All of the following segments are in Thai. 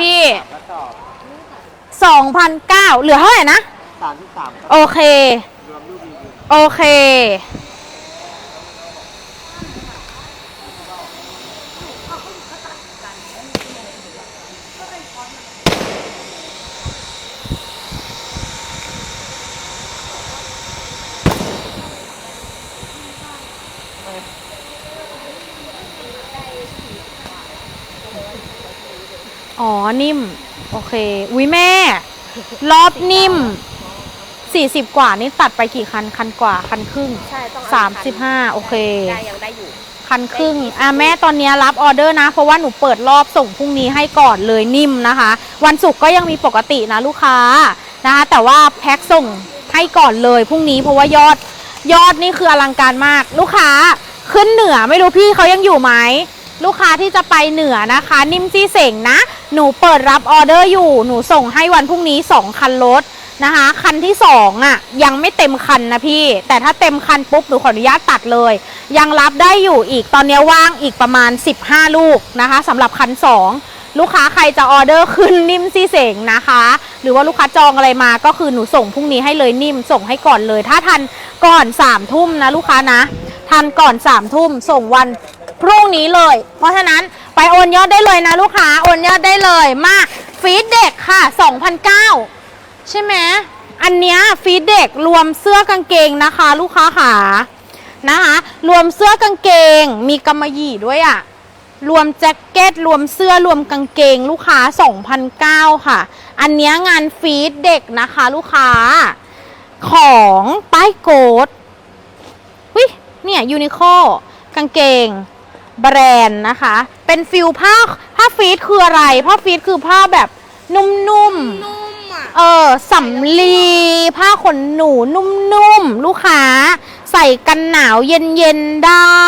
พี่กระสอบ2,009เหลือเท่าไหร่นะสามที่สามโอเค รวมลูกรีวิว โอเค อ๋อ นิ่ม โอเค อุ้ยแม่ รอบนิ่ม 40 กว่านี่ตัดไปกี่คัน คันกว่า คันครึ่ง ใช่ต้องสามสิบห้าโอเค ได้ยังได้อยู่ คันครึ่ง อะแม่ตอนนี้รับออเดอร์นะ เพราะว่าหนูเปิดรอบส่งพรุ่งนี้ให้ก่อนเลยนิ่มนะคะ วันศุกร์ก็ยังมีปกตินะลูกค้านะคะ แต่ว่าแพ็คส่งให้ก่อนเลยพรุ่งนี้เพราะว่ายอดยอดนี่คืออลังการมาก ลูกค้าขึ้นเหนือไม่รู้พี่เขายังอยู่ไหม ลูกค้าที่จะไปเหนือนะคะ นิ่มซี่เสงนะ หนูเปิดรับออเดอร์อยู่ หนูส่งให้วันพรุ่งนี้ 2 คันรถนะคะ คันที่2อะยังไม่เต็มคันนะพี่ แต่ถ้าเต็มคันปุ๊บหนูขออนุญาตตัดเลย ยังรับได้อยู่อีกตอนนี้ว่างอีกประมาณ 15 ลูกนะคะสำหรับคัน 2 ลูกค้าใครจะออเดอร์ขึ้นนิ่มซี่เสงนะคะ หรือว่าลูกค้าจองอะไรมาก็คือหนูส่งพรุ่งนี้ให้เลยนิ่มส่งให้ก่อนเลย ถ้าทันก่อน3ามทุ่มนะลูกค้านะ ทันก่อน3ามทุ่มส่งวัน รุ่งนี้เลย เพราะฉะนั้นไปโอนยอดได้เลยนะลูกค้าโอนยอดได้เลยมาฟีดเด็กค่ะ2,009ใช่ไหมอันเนี้ยฟีดเด็กรวมเสื้อกางเกงนะคะ ลูกค้าขานะคะรวมเสื้อกางเกงมีกำมะหยี่ด้วยอะ่ะรวมแจ็คเก็ตรวมเสื้อรวมกางเกงลูกค้า2,009ค่ะ อันเนี้ยงานฟีดเด็กนะคะ ลูกค้า ของป้ายโกดวิเนี่ยยูนิโคกางเกง แบรนด์นะคะ เป็นฟิลผ้าผ้าฟีดคืออะไร ผ้าฟีดคือผ้าแบบนุ่มๆ นุ่มอะ เออสำลีผ้าขนหนูนุ่มๆ ลูกค้า ใส่กันหนาวเย็นๆ ได้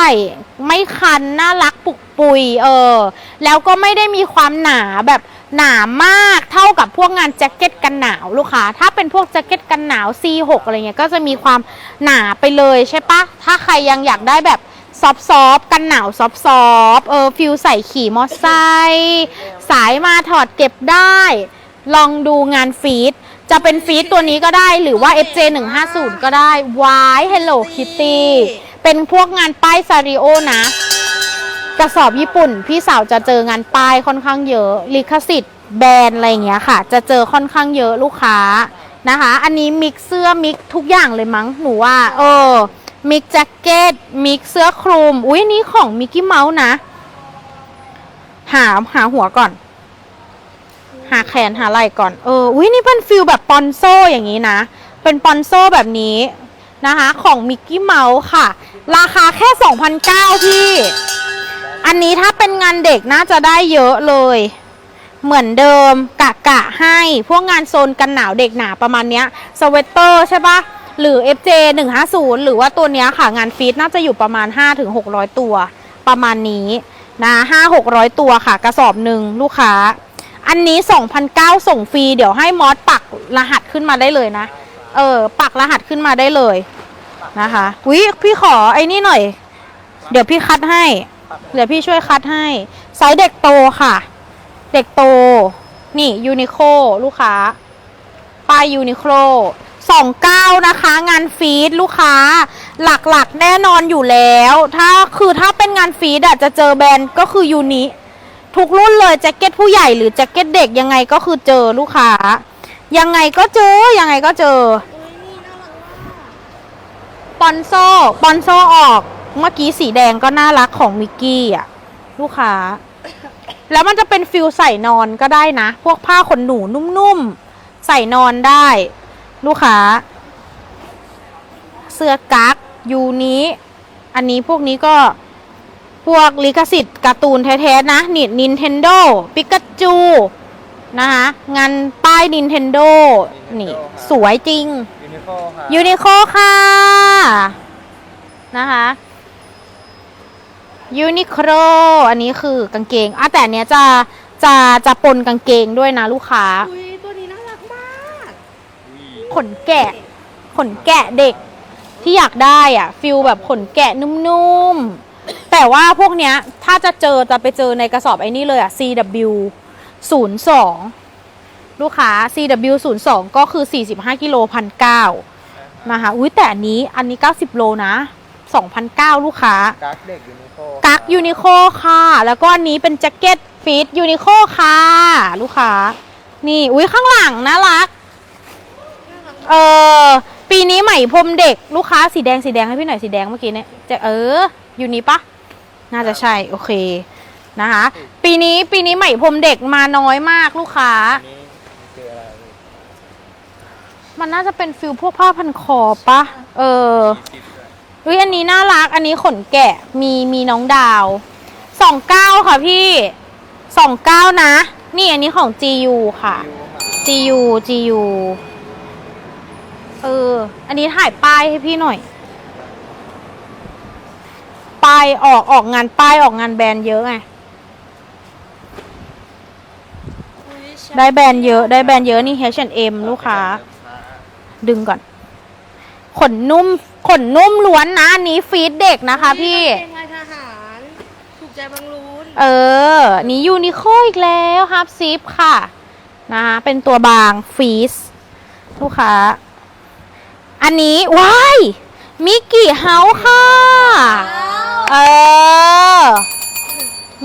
ไม่คัน น่ารักปุกปุย เออ แล้วก็ไม่ได้มีความหนาแบบหนามากเท่ากับพวกงานแจ็คเก็ตกันหนาวลูกค้า ถ้าเป็นพวกแจ็คเก็ตกันหนาว C6 อะไรเงี้ยก็จะมีความหนาไปเลยใช่ปะถ้าใครยังอยากได้แบบ ซอฟซอฟกันหนาวซอฟซอฟเออฟิลใส่ขี่มอไซค์สายมาถอดเก็บได้ ลองดูงานฟีดจะเป็นฟีดตัวนี้ก็ได้หรือว่า FJ 1 5 0ก็ได้ Y Hello Kitty เป็นพวกงานป้ายซาริโอนะ กระสอบญี่ปุ่น พี่สาวจะเจองานป้ายค่อนข้างเยอะ ลิขสิทธิ์แบรนด์อะไรอย่างเงี้ยค่ะ จะเจอค่อนข้างเยอะลูกค้านะคะ อันนี้มิกเสื้อมิกทุกอย่างเลยมั้งหนูว่า เออ มิกแจ็คเก็ตมิกเสื้อคลุม อุ้ยนนี้ของมิกกี้เมาส์นะ หาหาหัวก่อน หาแขนหาไหล่ก่อน เออ อุ้ยนี่เป็นฟิลแบบปอนโซอย่างนี้นะ เป็นปอนโซแบบนี้นะคะ ของมิกกี้เมาส์ค่ะ ราคาแค่2,009พี่ อันนี้ถ้าเป็นงานเด็กน่าจะได้เยอะเลย เหมือนเดิมกะกะให้ พวกงานโซนกันหนาวเด็กหนาประมาณเนี้ย สเวตเตอร์ใช่ปะ หรือ FJ 150 หรือว่าตัวเนี้ยค่ะงานฟีดน่าจะอยู่ประมาณ 5-600 ตัว ประมาณนี้นะ5-600 ตัวค่ะ กระสอบหนึ่งลูกค้า อันนี้2,009ส่งฟรี เดี๋ยวให้มอสปักรหัสขึ้นมาได้เลยนะ เออ ปักรหัสขึ้นมาได้เลยนะคะวิพี่ขอไอ้นี่หน่อย เดี๋ยวพี่คัดให้ เดี๋ยวพี่ช่วยคัดให้ไซส์เด็กโตค่ะ เด็กโต นี่ยูนิโคลูกค้าป้ายยูนิโค ลสองเก้านะคะ งานฟีดลูกค้า หลักๆ แน่นอนอยู่แล้ว ถ้าคือถ้าเป็นงานฟีดอะจะเจอแบรนด์ก็คือยูนิทุกรุ่นเลยแจ็คเก็ตผู้ใหญ่หรือแจ็คเก็ตเด็กยังไงก็คือเจอลูกค้า ยังไงก็เจอ ยังไงก็เจอปอนโซปอนโซออก เมื่อกี้สีแดงก็น่ารักของมิกกี้อะลูกค้า แล้วมันจะเป็นฟิลใส่นอนก็ได้นะ พวกผ้าขนหนูนุ่มๆ ใส่นอนได้ ลูกค้า เสื้อกั๊กยูนี้ อันนี้พวกนี้ก็พวกลิขสิทธิ์การ์ตูนแท้ๆนะนี่ Nintendo ปิกาจูนะคะงานป้าย Nintendo นี่ สวยจริงยูนิโคค่ะยูนิโคค่ะ นะคะยูนิโคอันนี้คือกางเกงอะแต่อันเนี้ยจะจะจะปนกางเกงด้วยนะลูกค้าอุ้ยตัวนี้น่ารักมาก ขนแกะ ขนแกะเด็กที่อยากได้อะฟิลแบบขนแกะนุ่มๆ แต่ว่าพวกเนี้ยถ้าจะเจอจะไปเจอในกระสอบไอ้นี่เลยอะ CW 02ลูกค้า CW 02ก็คือ 45กิโลพันเก้านะคะอุ้ยแต่อันนี้อันนี้ 90 โลนะ2,009ลูกค้า กักเด็กยูนิโคกักยูนิโคค่ะ แล้วก็อันนี้เป็นแจ็คเก็ตฟีดยูนิโคค่ะ ลูกค้า นี่ อุ้ยข้างหลังน่ารัก เออปีนี้ใหม่พรมเด็กลูกค้าสีแดงสีแดงให้พี่หน่อยสีแดงเมื่อกี้เนี่ยจะเอออยู่นี้ปะน่าจะใช่โอเคนะคะปีนี้ปีนี้ใหม่พรมเด็กมาน้อยมากลูกค้า มันน่าจะเป็นฟิลพวกผ้าพันคอปะเออมีซิปด้ยเฮ้ยอันนี้น่ารักอันนี้ขนแกะมีมีน้องดาวสองเก้าค่ะพี่สองเก้านะ นี่อันนี้ของ GU ค่ะยูค่ะ GU GU เออ อันนี้ถ่ายป้ายให้พี่หน่อยป้ายออกออกงานป้ายออกงานแบรนด์เยอะไงได้แบรนด์เยอะ ได้แบรนด์เยอะนี่ H&M ลูกค้า ดึงก่อน ขนนุ่ม ขนนุ่มล้วนนะอันนี้ฟีดเด็กนะคะพี่เป็นลายทหารถูกใจบางรูนเออ นี่ยูนิโคอีกแล้วฮับซิปค่ะ นะคะเป็นตัวบางฟีสลูกค้า อันนี้ว้ายมิกกี้เฮาส์ค่ะ เออ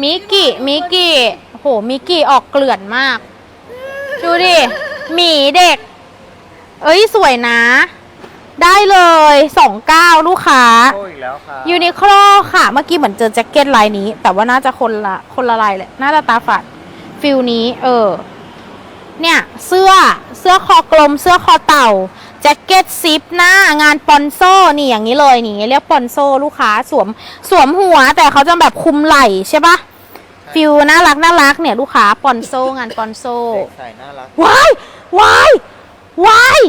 มิกกี้ มิกกี้โห มิกกี้ออกเกลื่อนมาก ดูดิ หมีเด็ก เอ้ย สวยนะ ได้เลยสองเก้าลูกค้าโคอีกแล้วค่ะยูนิโคลค่ะ เมื่อกี้เหมือนเจอแจ็คเก็ตลายนี้ แต่ว่าน่าจะคนละคนละลายแหละน่าจะตาฝาดฟิลนี้ เออ เนี่ย เสื้อ เสื้อคอกลม เสื้อคอเต่า แจ็คเก็ตซิปหน้างานปอนโซนี่อย่างนี้เลยนี่เรียกปอนโซลูกค้าสวมสวมหัวแต่เขาจะแบบคุมไหล่ใช่ปะฟิลน่ารักน่ารักเนี่ยลูกค้าปอนโซงานปอนโซเด็กใส่น่ารักว้ายว้ายว้าย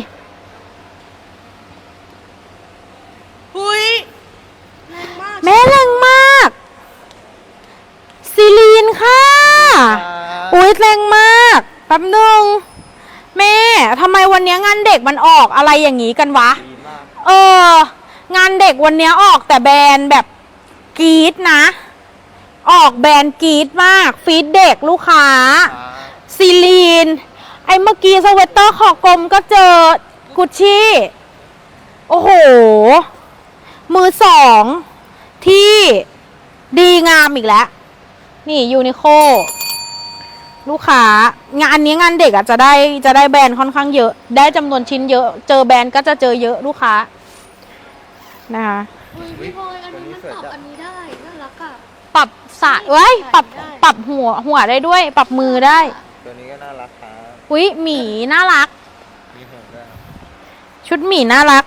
หุยแรงมากแม่แรงมากซิลีนค่ะ อุ้ยแรงมากแป๊บนึง แม่ทำไมวันนี้งานเด็กมันออกอะไรอย่างนี้กันวะ ดีมาก เออ งานเด็กวันนี้ออกแต่แบรนด์แบบกรีดนะ ออกแบรนด์กรีดมากฟีดเด็กลูกค้าค่ะซีลีน ไอ้เมื่อกี้สเวตเตอร์คอกลมก็เจอกุชชี่ โอ้โห มือสอง ที่ดีงามอีกแล้ว นี่ยูนิโค ลูกค้างานอันนี้งานเด็กอะจะได้จะได้แบรนด์ค่อนข้างเยอะ ได้จำนวนชิ้นเยอะ เจอแบรนด์ก็จะเจอเยอะลูกค้านะคะหุยพี่พลอยอันนี้มันปรับอันนี้ได้น่ารักอะปรับสายเว้ยปรับได้ปรับหัวหัวได้ด้วย ปรับมือได้ ตัวนี้ก็น่ารักค่ะอุ้ยหมีน่ารักมีหัวด้วยชุดหมีน่ารัก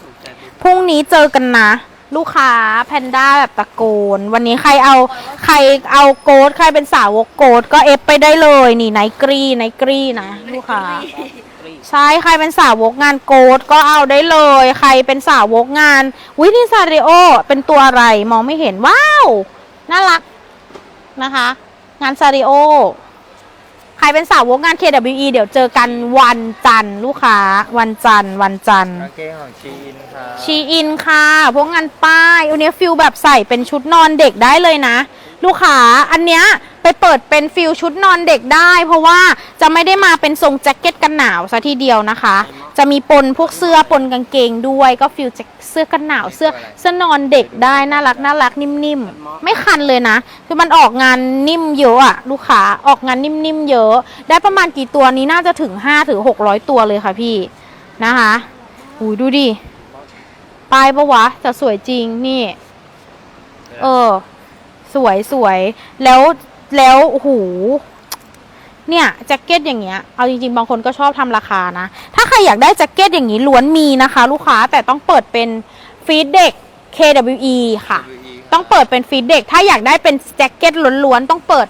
ถูกใจดีพรุ่งนี้เจอกันนะ ลูกค้าแพนด้าแบบตะโกน วันนี้ใครเอาใครเอาโกดใครเป็นสาวกโกดก็เอฟไปได้เลยนี่ไนกรีไนกรีนะลูกค้าใช่ใครเป็นสาวกงานโกดก็เอาได้เลย ใครเป็นสาวกงานวินิซาริโอเป็นตัวอะไรมองไม่เห็นว้าว น่ารักนะคะ งานซาริโอใค รเป็นสาวกงาน KWE เดี๋ยวเจอกันวันจันทร์ลูกค้า วันจันทร์วันจันทร์ กางเกงของชีอินค่ะชีอินค่ะ พวกงานป้ายอันนี้ฟิลแบบใส่เป็นชุดนอนเด็กได้เลยนะ ลูกค้าอันเนี้ยไปเปิดเป็นฟิลชุดนอนเด็กได้ เพราะว่าจะไม่ได้มาเป็นทรงแจ็คเก็ตกันหนาวซะทีเดียวนะคะ จะมีปนพวกเสื้อปนกางเกงด้วยก็ฟิลเสื้อกันหนาวเสื้อเสื้อนอนเด็กได้น่ารักน่ารักนิ่มๆไม่คันเลยนะ คือมันออกงานนิ่มเยอะอะลูกค้าออกงานนิ่มๆเยอะ ได้ประมาณกี่ตัวนี้น่าจะถึง5ถึง600 ตัวเลยค่ะพี่นะคะหูยดูดิป้ายปะวะแต่สวยจริงนี่ เออ สวยสวยแล้วแล้วโอ้โหเนี่ยแจ็คเก็ตอย่างเงี้ย เอาจริงๆ บางคนก็ชอบทำราคานะ ถ้าใครอยากได้แจ็คเก็ตอย่างนี้ล้วนมีนะคะ ลูกค้าแต่ต้องเปิดเป็นฟีดเด็ก KWE ค่ะ ต้องเปิดเป็นฟีดเด็ก ถ้าอยากได้เป็นแจ็คเก็ตล้วนๆ ต้องเปิด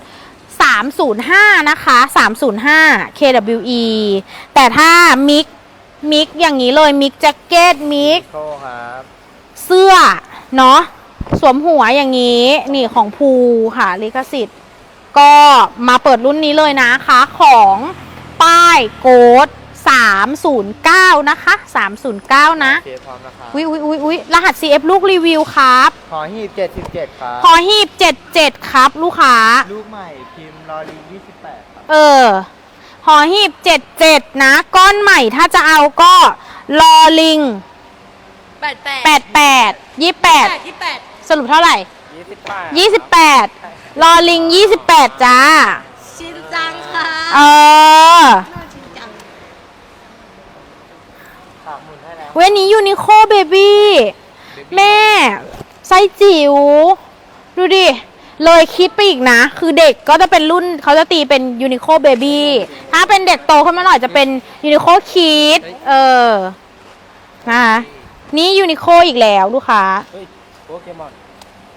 305 นะคะ 305 KWE แต่ถ้ามิกมิกอย่างนี้เลยมิกแจ็คเก็ตมิกโคครับเสื้อ เนาะ สวมหัวอย่างนี้ นี่ของภูค่ะลิขสิทธิ์ ก็มาเปิดรุ่นนี้เลยนะคะ ของป้ายโกด309 นะคะ 309 นะเคพร้อมนะคะอุ๊ยอุ๊ยอุ๊ยอุ๊ยรหัส CF ลูกรีวิวครับ ขอหีบเจ็ดสิบเจ็ดครับพอหีบ 77 ครับ ลูกค้า ลูกใหม่พิมพ์ลอลิงยี่สิบแปดครับเออ หอหีบเจ็ดเจ็ดนะ ก้อนใหม่ถ้าจะเอาก็รอลิง แปดแปดแปดแปดยี่แปดยี่แปด สรุปเท่าไหร่ ยี่สิบแปดยี่สิบแปดรอลิงยี่สิบแปดจ้า ชินจังค่ะเออ น่าชินจังสามหมื่นให้แล้วเวยนี้ยูนิโคเบบี้แม่ไซส์จิ๋วดูดิ เลยคิดไปอีกนะ คือเด็กก็จะเป็นรุ่นเขาจะตีเป็นยูนิโคเบบี้ถ้าเป็นเด็กโตขึ้นมาหน่อยจะเป็นยูนิโคคิดเออนะคะนี่ยูนิโคอีกแล้วลูกค้า เฮ้ย โปเกมอน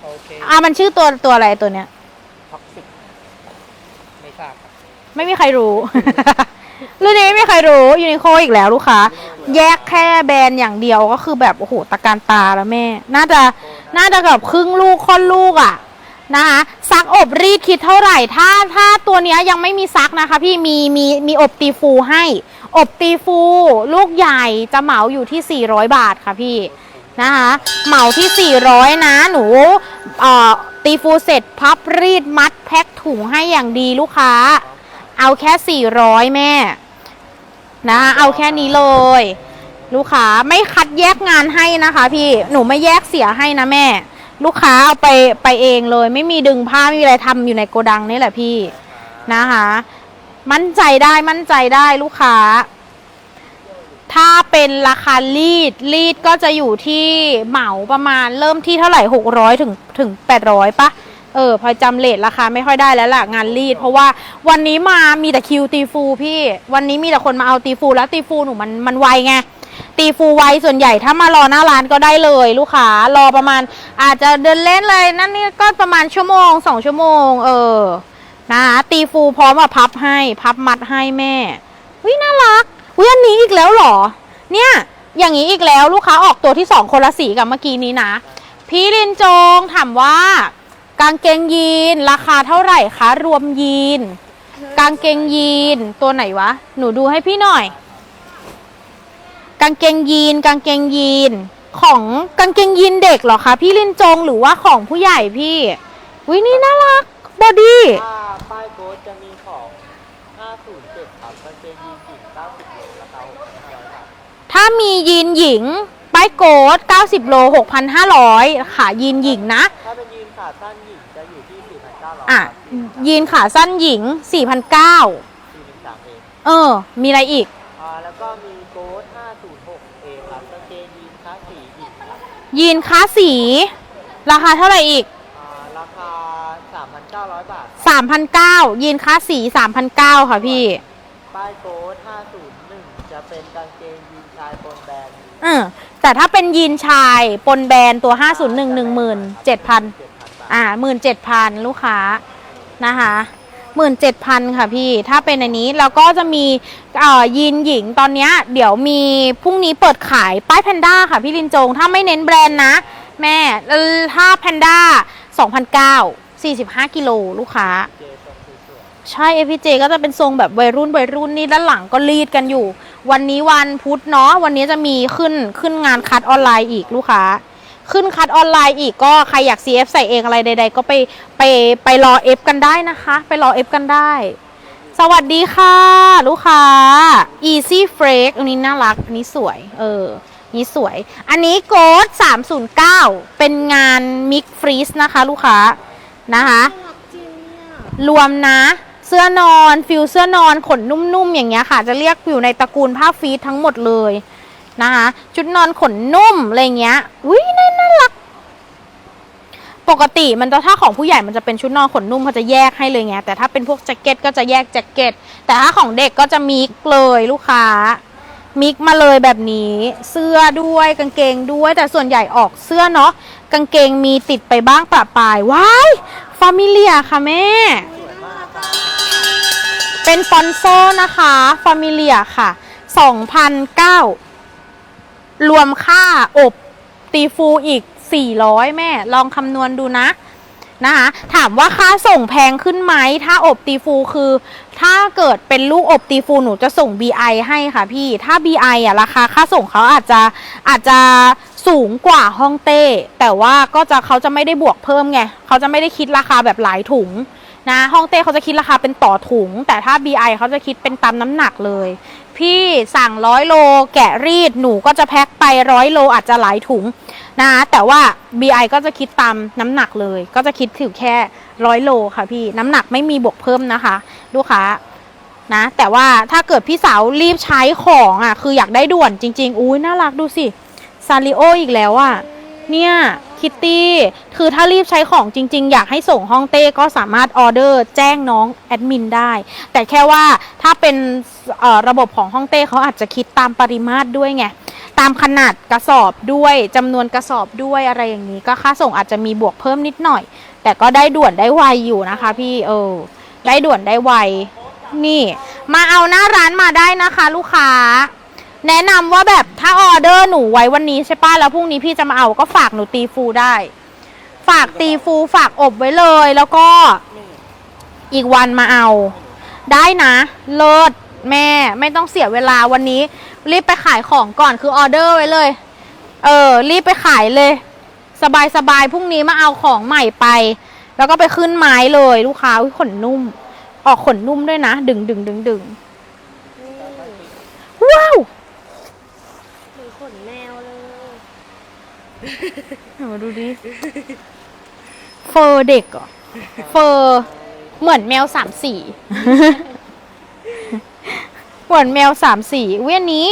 โอเคอะมันชื่อตัวตัวอะไรตัวเนี้ย ท็อกซิกไม่ทราบครับไม่มีใครรู้ รุ่นนี้ไม่มีใครรู้ยูนิโคอีกแล้วลูกค้า แยกแค่แบรนด์อย่างเดียวก็คือแบบโอ้โหตะการตาแล้วแม่ น่าจะน่าจะกับครึ่งลูกค่อนลูกอะ่ะนะคะซักอบรีดคิดเท่าไหร่ ถ้าถ้าตัวเนี้ยยังไม่มีซักนะคะ พี่มีมีมีอบตีฟูให้ อบตีฟู ลูกใหญ่จะเหมาอยู่ที่ 400 บาทค่ะพี่ นะคะ เหมาที่ 400 นะ หนูเอ่อตีฟูเสร็จพับรีดมัดแพ็คถุงให้อย่างดีลูกค้า เอาแค่ 400 แม่ นะเอาแค่นี้เลย ลูกค้าไม่คัดแยกงานให้นะคะ พี่หนูไม่แยกเสียให้นะแม่ ลูกค้าเอาไปไปเองเลย ไม่มีดึงผ้าไม่มีอะไรทำอยู่ในโกดังนี่แหละพี่นะคะ มั่นใจได้มั่นใจได้ลูกค้า ถ้าเป็นราคารีดรีดก็จะอยู่ที่เหมาประมาณเริ่มที่เท่าไหร่หกร้อยถึงถึงแปดร้อยปะเออพอจำเลทราคาไม่ค่อยได้แล้วล่ะงานรีด เพราะว่าวันนี้มามีแต่คิวตีฟูพี่วันนี้มีแต่คนมาเอาตีฟูแล้วตีฟูหนูมันมันไวไงตีฟูไวส่วนใหญ่ถ้ามารอหน้าร้านก็ได้เลย ลูกค้ารอประมาณ อาจจะเดินเล่นเลยนั่นนี่ก็ประมาณชั่วโมงสองชั่วโมง เออนะคะตีฟูพร้อมกับพับให้ พับมัดให้แม่วิน่ารัก วิอันนี้อีกแล้วเหรอ เนี่ย อย่างนี้อีกแล้วลูกค้าออกตัวที่สองคนละสีกับเมื่อกี้นี้นะ พี่ลินจงถามว่า กางเกงยีนราคาเท่าไหร่คะ รวมยีน กางเกงยีนตัวไหนวะ หนูดูให้พี่หน่อย กางเกงยีน กางเกงยีน ของกางเกงยีนเด็กเหรอคะพี่ลินจงหรือว่าของผู้ใหญ่พี่วินี่น่ารักบอดี้ ถ้าป้ายโค้ดจะมีของ 507ครับกางเกงยีนหญิง90โลราคา6,500บาท ถ้ามียีนหญิงป้ายโกด90 โล 6,500 ค่ะ ยีนหญิงนะ ถ้าเป็นยีนขาสั้นหญิงจะอยู่ที่4,900อะ ยีนขาสั้นหญิง 4,900 413เองเออ มีอะไรอีก อ่าแล้วก็มีโค้ด506เอครับกางเกงยีนค้าสีหญิงครับยีนค้าสี ราคาเท่าไหร่อีก อ่าราคา3,900บาท 3,900 ยีนค้าสี 3,900 ค่ะพี่ ป้ายโค้ด501 ชายปนแบรนด์เออแต่ถ้าเป็นยีนชายปนแบรนด์ตัว 501 17,000 7,000 อ่า 17,000 ลูกค้านะคะ17,000 ค่ะพี่ ถ้าเป็นอันนี้แล้วก็จะมีเอ่อยีนหญิงตอนเนี้ยเดี๋ยวมีพรุ่งนี้เปิดขายป้ายแพนด้าค่ะพี่ลินจง ถ้าไม่เน้นแบรนด์นะ แม่เอ่อถ้าแพนด้า2,900 45 กิโลลูกค้า เจทรงสวยใช่ FPJ ก็จะเป็นทรงแบบวัยรุ่นวัยรุ่นนี่ด้านหลังก็รีดกันอยู่ วันนี้วันพุธเนาะวันนี้จะมีขึ้นขึ้นงานคัดออนไลน์อีกลูกค้า ขึ้นคัดออนไลน์อีกก็ใครอยาก CF ใส่เองอะไรใด ๆ ก็ไปไปไปรอ F กันได้นะคะ ไปรอ F กันได้ สวัสดีค่ะ ลูกค้า Easy Freak อันนี้น่ารักอันนี้สวย เออนี่สวย อันนี้โกด309 เป็นงาน Mix Freeze นะคะ ลูกค้านะคะน่ารักจริงเนี่ยรวมนะ เสื้อนอนฟิลเสื้อนอนขนนุ่มๆอย่างเงี้ยค่ะ จะเรียกอยู่ในตระกูลผ้าฟีดทั้งหมดเลยนะคะชุดนอนขนนุ่มอะไรเงี้ยอุ้ยน่าน่ารัก ปกติมันจะถ้าของผู้ใหญ่มันจะเป็นชุดนอนขนนุ่มเขาจะแยกให้เลยไงแต่ถ้าเป็นพวกแจ็คเก็ตก็จะแยกแจ็คเก็ต แต่ถ้าของเด็กก็จะมิกเลยลูกค้า มิกมาเลยแบบนี้ เสื้อด้วยกางเกงด้วยแต่ส่วนใหญ่ออกเสื้อเนาะกางเกงมีติดไปบ้างประปายว้ายฟามิเลียค่ะแม่ เป็นฟอนโซนะคะฟามิเลียค่ะ2,009รวมค่าอบตีฟูอีก 400 แม่ ลองคำนวณดูนะนะคะถามว่าค่าส่งแพงขึ้นไหม ถ้าอบตีฟูคือ ถ้าเกิดเป็นลูกอบตีฟูหนูจะส่ง BI ให้ค่ะพี่ ถ้า BI อะราคาค่าส่งเขาอาจจะอาจจะสูงกว่าห้องเต้ แต่ว่าก็จะเขาจะไม่ได้บวกเพิ่มไง เขาจะไม่ได้คิดราคาแบบหลายถุง นะห้องเต้เขาจะคิดราคาเป็นต่อถุง แต่ถ้า BI เขาจะคิดเป็นตามน้ำหนักเลย พี่สั่งร้อยโลแกะรีดหนูก็จะแพ็คไปร้อยโลอาจจะหลายถุงนะแต่ว่า BI ก็จะคิดตามน้ำหนักเลย ก็จะคิดถึงแค่ร้อยโลค่ะพี่น้ำหนักไม่มีบวกเพิ่มนะคะ ลูกค้านะแต่ว่าถ้าเกิดพี่สาวรีบใช้ของอะคืออยากได้ด่วนจริง ๆ อุ้ยน่ารักดูสิซาริโออีกแล้วอะเนี่ย คิตตี้คือถ้ารีบใช้ของจริง ๆ อยากให้ส่งห้องเต้ก็สามารถออเดอร์แจ้งน้องแอดมินได้ แต่แค่ว่าถ้าเป็นระบบของห้องเต้เขาอาจจะคิดตามปริมาตรด้วยไงตามขนาดกระสอบด้วยจำนวนกระสอบด้วยอะไรอย่างนี้ ก็ค่าส่งอาจจะมีบวกเพิ่มนิดหน่อย แต่ก็ได้ด่วนได้ไวอยู่นะคะ พี่เออได้ด่วนได้ไวนี่ มาเอาหน้าร้านมาได้นะคะ ลูกค้า แนะนำว่าแบบถ้าออเดอร์หนูไว้วันนี้ใช่ป้ะแล้วพรุ่งนี้พี่จะมาเอาก็ฝากหนูตีฟูได้ ฝากตีฟูฝากอบไว้เลย แล้วก็อีกวันมาเอา ได้นะ เลิศแม่ไม่ต้องเสียเวลาวันนี้ รีบไปขายของก่อนคือออเดอร์ไว้เลย เออ รีบไปขายเลย สบายสบายพรุ่งนี้มาเอาของใหม่ไป แล้วก็ไปขึ้นไม้เลยลูกค้าอุ๊ยขนนุ่ม ออกขนนุ่มด้วยนะ ดึงดึงดึงดึงว้าว ขนแมวเลย เอามาดูดิ เฟอร์เด็กเหรอเฟอร์เหมือนแมวสามสี เหมือนแมวสามสีเวยอันนี้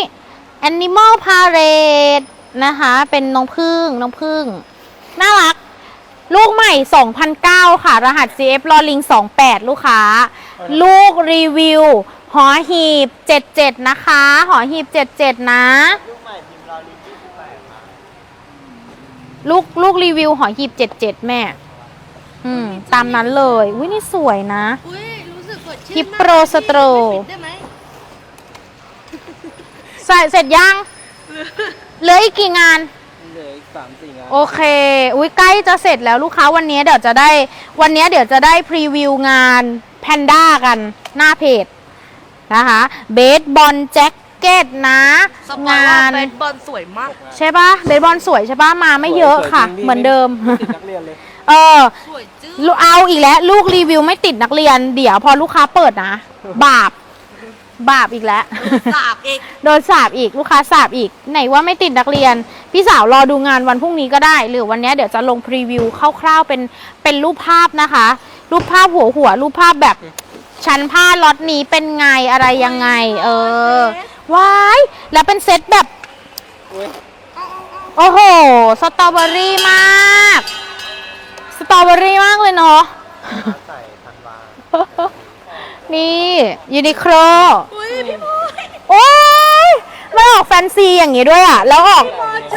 Animal Parade นะคะ เป็นน้องพึ่งน้องพึ่ง น่ารัก ลูกใหม่ 2009 ค่ะ รหัส CF ลอลิง 28 ลูกค้า ลูกรีวิว หอหีบ 77 นะคะ หอหีบ 77 นะ ลูกใหม่พิมพ์รอลิงยี่สิบแปดครับ ลูกลูกรีวิวหอหีบ77แม่ อืม ตามนั้นเลยอุ้ยนี่สวยนะ อุ้ยรู้สึกสดชื่นฮิปมากโปรสโตรไม่ปิดได้ไหมใส่เสร็จยังเหลืออีกกี่งาน เหลืออีกสามสี่งานโอเค อุ้ยใกล้จะเสร็จแล้วลูกค้าวันนี้เดี๋ยวจะได้ วันนี้เดี๋ยวจะได้พรีวิวงานแพนด้ากันหน้าเพจนะคะ เบสบอลแจ็ค เก็ตนะสปอยงาว่าน เบสบอลสวยมาก ใช่ปะเบสบอลสวยใช่ปะมาไม่เยอะค่ะ สวยจริงพี่เหมือนเดิมติดนักเรียนเลย เออ สวยจื้อลูกเอาอีกแล้ว ลูกรีวิวไม่ติดนักเรียน เดี๋ยวพอลูกค้าเปิดนะ บาป บาปอีกแล้ว สาบเอกโดนสาบอีกลูกค้าสาบอีก ไหนว่าไม่ติดนักเรียน พี่สาวรอดูงานวันพรุ่งนี้ก็ได้ หรือวันนี้เดี๋ยวจะลงพรีวิวคร่าวๆเป็นเป็นรูปภาพนะคะ รูปภาพหัวหัวรูปภาพแบบ ชั้นผ้าล็อตนี้เป็นไงอะไรยังไง เออ ว้าย แล้วเป็นเซตแบบอุ้ยโอ้โห สตรอเบอรี่มาก สตรอเบอรี่มากเลยเนาะ ใส่ธันวานี่ยูนิโคลอุ้ยพี่บอยโอ้ยไม่ออกแฟนซีอย่างนี้ด้วยอะ แล้วออก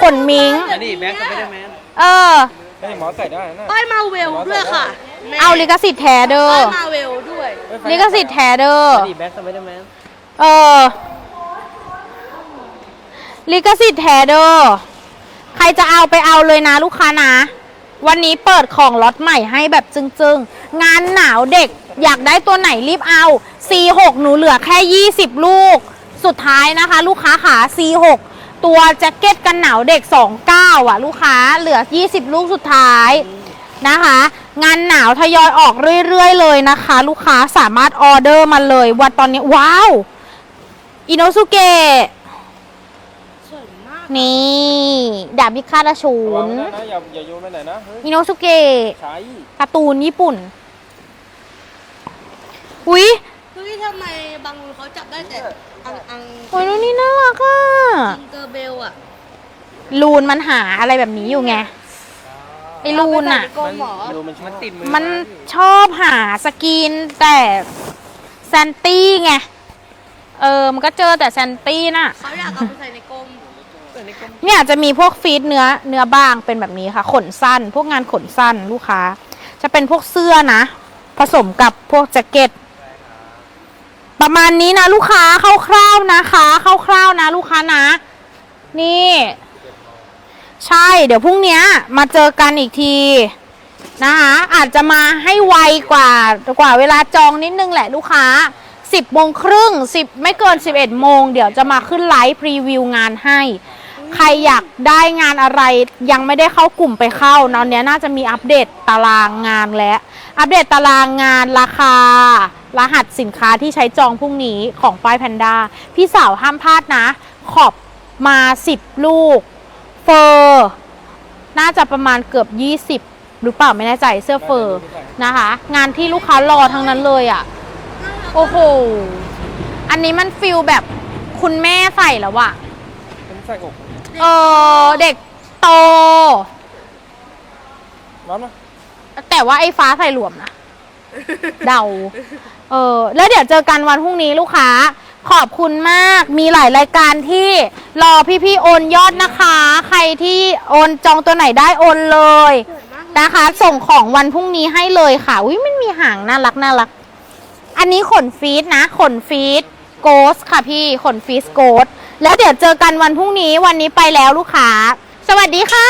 ขนมิง อันนี้แม็กซ์ไม่ได้แมนเออไม่หมอใส่ได้นะป้ายมาเวลด้วยค่ะแม่เอาลิขสิทธิ์แท้เด้อป้ายมาเวลด้วย ลิขสิทธิ์แท้เด้อ อันนี้แม็กซ์ไม่ได้แมนเออ ลิขสิทธิ์แท้เด้อใครจะเอาไปเอาเลยนะลูกค้านะ วันนี้เปิดของล็อตใหม่ให้แบบจึงๆ งานหนาวเด็กอยากได้ตัวไหนรีบเอา C6 หนูเหลือแค่ 20 ลูก สุดท้ายนะคะ ลูกค้าขา C6 ตัวแจ็คเก็ตกันหนาวเด็ก 29 อะ ลูกค้าเหลือ 20 ลูกสุดท้ายนะคะ งานหนาวทยอยออกเรื่อยๆ เลยนะคะ ลูกค้าสามารถออเดอร์มาเลยวันตอนนี้ว้าว อินโนสุเกะ นี่ ดาบพิฆาตอสูระวังรนะนะอย่าอย่าโยนไปไหนนะเฮ้ยอินโนสุเกะใช้การ์ตูนญี่ปุ่น อุ๊ยเฮ้ยทำไมบางคนเขาจับได้แต่อังอังโอ้ยนี่น่ารักอะจิงเกอร์เบลอะลูนมันหาอะไรแบบนี้อยู่ไง ไอ้ลูนอะเอาไปใส่ในกรงเหรอดูมันมันติดมือมันชอบหาสกินแต่แซนตี้ไง เออ มันก็เจอแต่แซนตี้น่ะ เขาอยากเอาไปใส่ในกรงแต่นี่ก็ เนี่ยจะมีพวกฟีดเนื้อเนื้อบางเป็นแบบนี้ค่ะ ขนสั้น พวกงานขนสั้นลูกค้า จะเป็นพวกเสื้อนะ ผสมกับพวกแจ็คเก็ตประมาณนี้นะลูกค้าคร่าวๆนะคะคร่าวๆนะลูกค้านะ นี่ ใช่เดี๋ยวพรุ่งนี้มาเจอกันอีกทีนะคะอาจจะมาให้ไวกว่ากว่าเวลาจองนิดนึงแหละลูกค้า 10โมงครึ่ง10 ไม่เกิน 11โมงเดี๋ยวจะมาขึ้นไลฟ์พรีวิวงานให้ ใครอยากได้งานอะไรยังไม่ได้เข้ากลุ่มไปเข้าตอนเนี้ยน่าจะมีอัปเดตตารางงานแล้วอัปเดตตารางงานราคา รหัสสินค้าที่ใช้จองพรุ่งนี้ของป้ายแพนด้าพี่สาวห้ามพลาดนะ ขอบมา 10 ลูก เฟอร์น่าจะประมาณเกือบ 20 หรือเปล่าไม่แน่ใจเสื้อเฟอร์นะคะ งานที่ลูกค้ารอทั้งนั้นเลยอะ่ะ โอ้โห อันนี้มันฟิลแบบคุณแม่ใส่แล้วอะเป็นใส่อก เออเด็กโต ร้อนไหมแต่ว่าไอ้ฟ้าใส่หลวมนะ เดา เออ แล้วเดี๋ยวเจอกันวันพรุ่งนี้ลูกค้า ขอบคุณมาก มีหลายรายการที่รอพี่ๆโอนยอดนะคะ ใครที่โอนจองตัวไหนได้โอนเลยสวยมากนะคะ ส่งของวันพรุ่งนี้ให้เลยค่ะ อุ้ยมันมีหางน่ารักน่ารัก อันนี้ขนฟีดนะ ขนฟีดโกสค่ะพี่ ขนฟีดโกส แล้วเดี๋ยวเจอกันวันพรุ่งนี้วันนี้ไปแล้วลูกค้า สวัสดีค่ะ